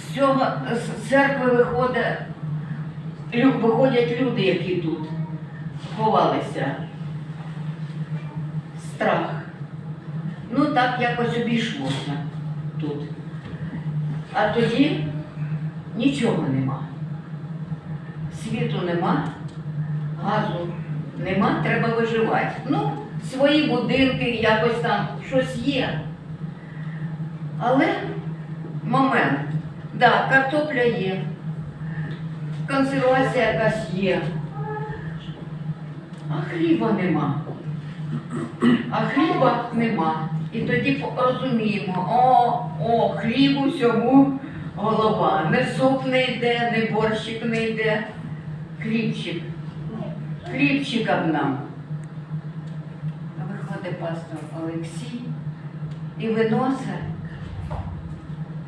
З цього з церкви виходить, виходять люди, які тут ховалися. Страх. Ну так якось обійшлося тут. А тоді нічого нема. Світу нема, газу нема, треба виживати. Ну, свої будинки, якось там щось є. Але момент, да, картопля є, консервація якась є, а хліба нема. А хліба нема. І тоді розуміємо, о, о, хлібу всьому голова. Не суп не йде, не борщик не йде. Хлібчик. Хлібчика б нам. Виходить пастор Олексій і виносить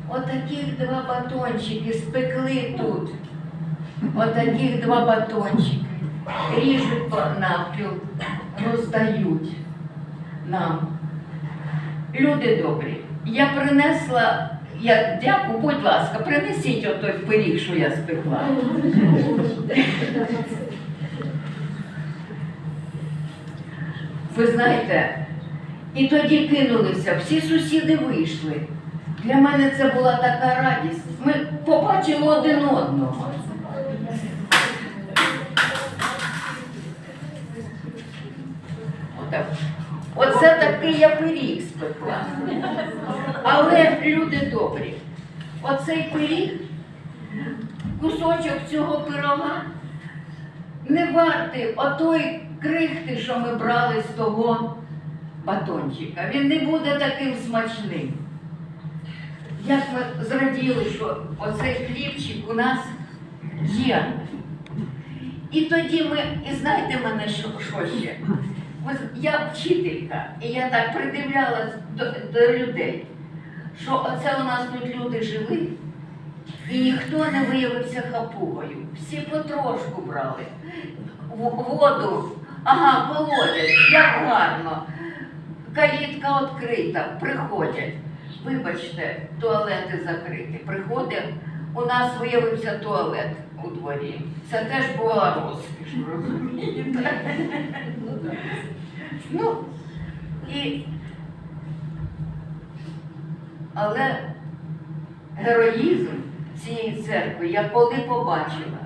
отаких два батончики спекли тут. Отаких два батончики. Ріжуть по навпіл, роздають нам. Люди добрі, я принесла, я дякую, будь ласка, принесіть отой пиріг, що я спекла. Ви знаєте, і тоді кинулися, всі сусіди вийшли. Для мене це була така радість. Ми побачили один одного. Отак. Оце такий я пиріг спекла. Але люди добрі, оцей пиріг, кусочок цього пирога не вартий отої крихти, що ми брали з того батончика. Він не буде таким смачним. Як ми зраділи, що оцей хлібчик у нас є. І тоді ми, і знаєте мене, що, що ще? Я вчителька, і я так придивлялась до, до людей, що оце у нас тут люди жили, і ніхто не виявився хапугою. Всі потрошку брали. Воду, ага, колодязь, як гарно. Калітка відкрита, приходять. Вибачте, туалети закриті. Приходить, у нас виявився туалет у дворі. Це теж була розкіш, розумієте? Ну, і... Але героїзм цієї церкви я коли побачила,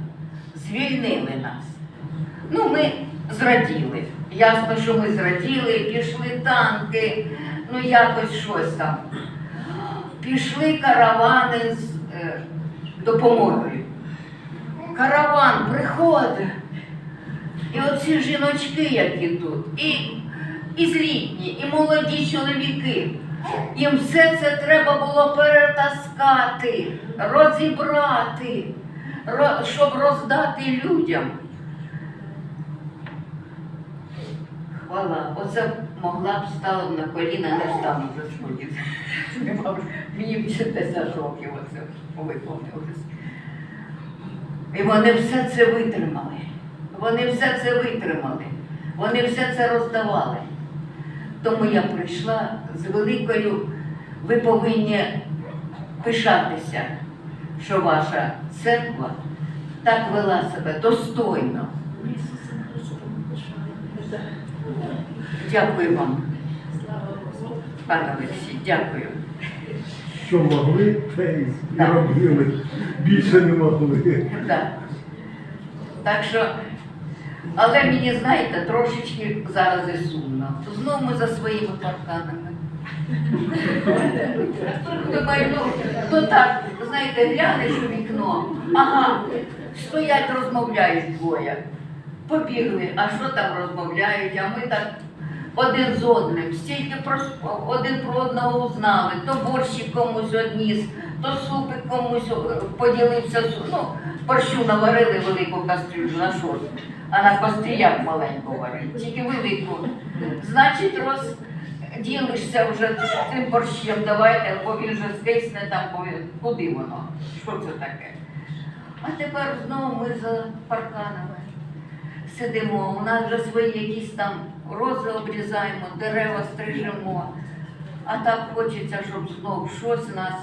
звільнили нас. Ну, ми зраділи. Ясно, що ми зраділи, пішли танки, ну якось щось там. Пішли каравани з е, допомогою. Караван приходить. І оці жіночки, які тут, і, і злітні, і молоді чоловіки. Їм все це треба було перетаскати, розібрати, ро- щоб роздати людям. Хвала, оце могла б стала б на коліна, не встану. Нема вже- Мені більше 10 років оце виповнилось. І вони все це витримали. Вони все це витримали. Вони все це роздавали. Тому я прийшла з великою, ви повинні пишатися, що ваша церква так вела себе достойно. Дякую вам, пане Олексій, дякую. Що могли, те Так. робили. Більше не могли. Так. Так що, але мені, знаєте, трошечки зараз і сумно. Знову ми за своїми парканами. Думаю, ну, то так, знаєте, глянеш у вікно, ага, стоять, розмовляють двоє. Побігли, а що там розмовляють, а ми так один з одним, стільки один про одного узнали, то борщик комусь одніс, то супик комусь е, поділився, ну, борщу наварили велику кастрюлю на ж, а на кострі як маленьку варить, тільки велику. Значить, розділишся вже цим борщем, давайте, бо він вже скисне там, бо куди воно, що це таке. А тепер знову ми за парканами сидимо, у нас вже свої якісь там рози обрізаємо, дерева стрижемо. А так хочеться, щоб знов щось нас